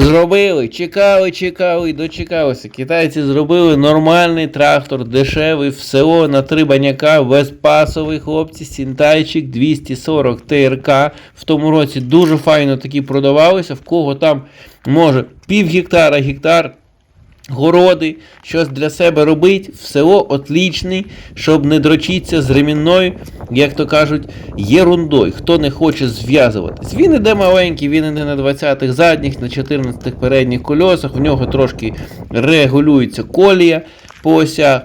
Зробили, чекали, чекали, дочекалися. Китайці зробили нормальний трактор, дешевий, в село на три баняка, безпасовий хлопці, Сінтайчик 240 ТРК. В тому році дуже файно такі продавалися. В кого там може пів гектара, гектар. Городи, щось для себе робить, в село отлічний, щоб не дрочитися з ремінною, як то кажуть, ерундой. Хто не хоче зв'язуватись. Він іде маленький, він іде на 20-х задніх, на 14-х передніх кольосах, в нього трошки регулюється колія по осях.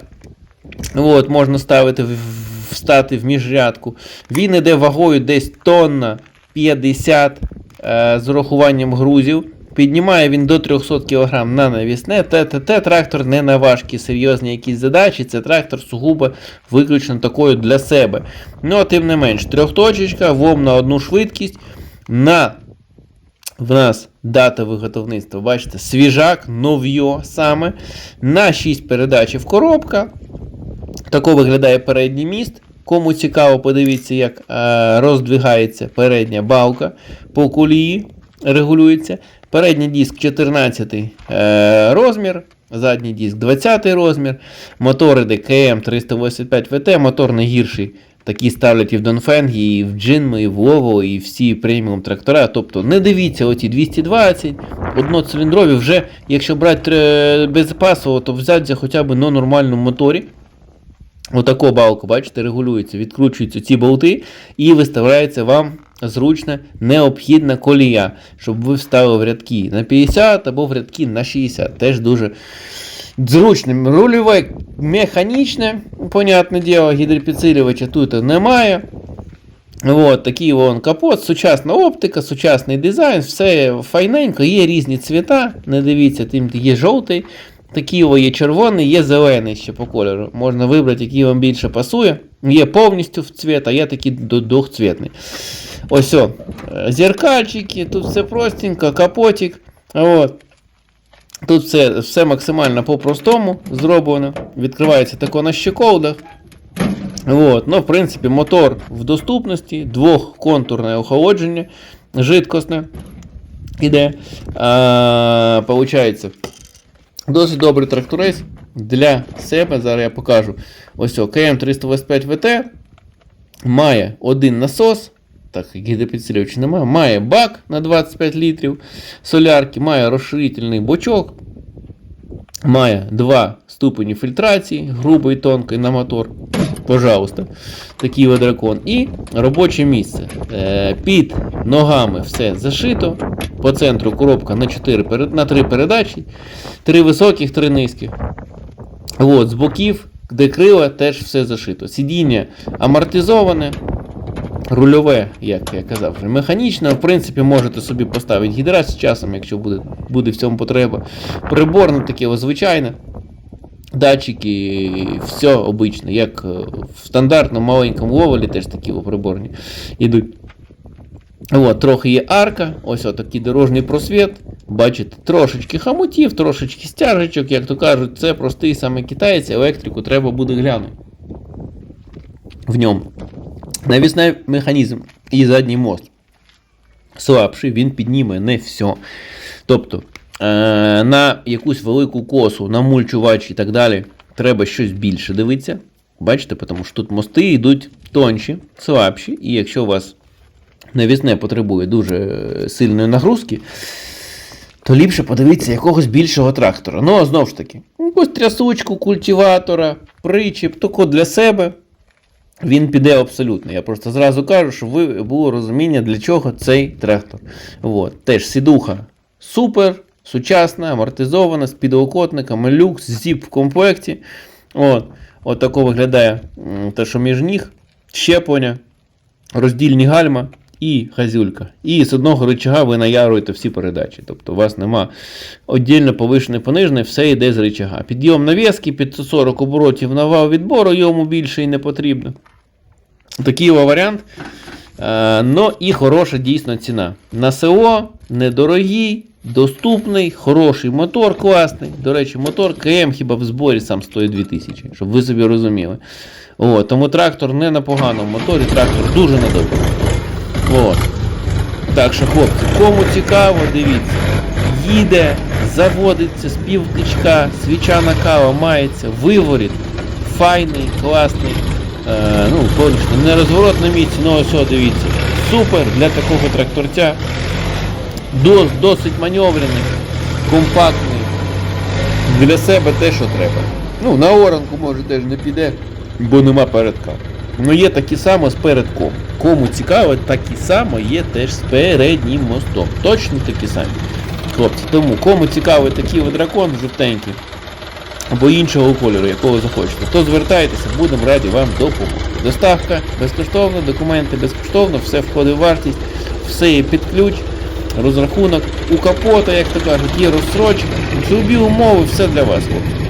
От, можна ставити встати в міжрядку. Він іде вагою десь тонна 50 е, з урахуванням грузів. Піднімає він до 300 кг на навісне. ТТТ трактор не на важкі серйозні якісь задачі. Це трактор сугубо виключно такою для себе. Ну, а тим не менш, трьохточечка, ВОМ на одну швидкість. На в нас дата виготовництва, бачите, свіжак, нов'йо саме. На 6 передач в коробка. Тако виглядає передній міст. Кому цікаво, подивіться, як е, роздвигається передня балка по колії, регулюється. Передній диск 14 е, розмір, задній диск 20 розмір. Мотор іде КМ 385 ВТ, мотор не гірший. Такі ставлять і в Донфенгі, і в Джинми, і в Лово, і всі преміум трактора. Тобто не дивіться оці 220, одноциліндрові, вже якщо брати е, безпасово, то взяти хоча б на нормальному моторі. Отако балку, бачите, регулюється, відкручуються ці болти і виставляється вам зручна необхідна колія, щоб ви вставили в рядки на 50 або в рядки на 60. Теж дуже зручним. Рульове механічне, понятне діло, гідропідсилювача тут немає. От, такий вон капот, сучасна оптика, сучасний дизайн, все файненько, є різні цвіта. Не дивіться, тим є жовтий, такий є червоний, є зелений ще по кольору. Можна вибрати, який вам більше пасує. Є повністю в цвіт, а є такий двохцвітний. Ось о, е, зеркальчики, тут все простенько, капотик. От. Тут все, все максимально по-простому зроблено. Відкривається тако на щеколдах. От, ну, в принципі, мотор в доступності, двохконтурне охолодження, жидкосне іде. Получається, досить добрий тракторець для себе. Зараз я покажу. Ось о, КМ 385 ВТ має один насос. Так, гідропідсилювач немає. Має бак на 25 літрів солярки, має розширительний бочок, має два ступені фільтрації, грубий і тонкий на мотор. Пожалуйста, такий от дракон. І робоче місце. Е, під ногами все зашито. По центру коробка на 4 на 3 передачі, 3 високих, 3 низьких. От, з боків, де крила, теж все зашито. Сидіння амортизоване, рульове, як я казав, вже механічне. В принципі, можете собі поставити гідрат з часом, якщо буде, буде в цьому потреба. Приборне таке звичайне. Датчики, все обичне, як в стандартному маленькому ловелі теж такі приборні йдуть. От, трохи є арка, ось отакий дорожній просвіт. Бачите, трошечки хамутів, трошечки стяжечок, як то кажуть, це простий саме китаєць, електрику треба буде глянути. В ньому. Навісний механізм і задній мост. Слабший, він підніме не все. Тобто, е, на якусь велику косу, на мульчувач і так далі, треба щось більше дивитися. Бачите, тому що тут мости йдуть тонші, слабші, і якщо у вас навісне потребує дуже е, сильної нагрузки, то ліпше подивитися якогось більшого трактора. Ну, а знову ж таки, якусь трясучку культиватора, причіп, тільки для себе. Він піде абсолютно. Я просто зразу кажу, щоб ви було розуміння, для чого цей трактор. От. Теж сідуха супер, сучасна, амортизована, з підлокотниками, люкс, зіп в комплекті. От. От тако виглядає те, що між ніг, щеплення, роздільні гальма і газюлька. І з одного рычага ви наяруєте всі передачі. Тобто у вас нема віддільно повишене понижене, все йде з рычага. Підйом нав'язки 540 оборотів на вал відбору, йому більше і не потрібно. Такий варіант. Е, ну і хороша дійсно ціна. На СО недорогий, доступний, хороший мотор, класний. До речі, мотор КМ хіба в зборі сам стоїть 2000, щоб ви собі розуміли. О, тому трактор не на поганому моторі, трактор дуже на доброму. От. Так що, хлопці, кому цікаво, дивіться. їде, заводиться з півтичка, свічана кава мається, виворіт, файний, класний. Е, ну, точно, не розворот на місці, ну ось дивіться. Супер для такого тракторця. Дос, досить маневрений, компактний. Для себе те, що треба. Ну, на оранку може теж не піде, бо нема передка. Ну є такі само з передком. Кому цікаво, такі само є теж з переднім мостом. Точно такі самі. Хлопці, тому кому цікавий такий дракон жовтенький, або іншого кольору, якого захочете, то звертайтеся, будемо раді вам допомогти. Доставка безкоштовна, документи безкоштовно, все входить в вартість, все є під ключ, розрахунок у капота, як то кажуть, є розсрочка, любі умови, все для вас, хлопці.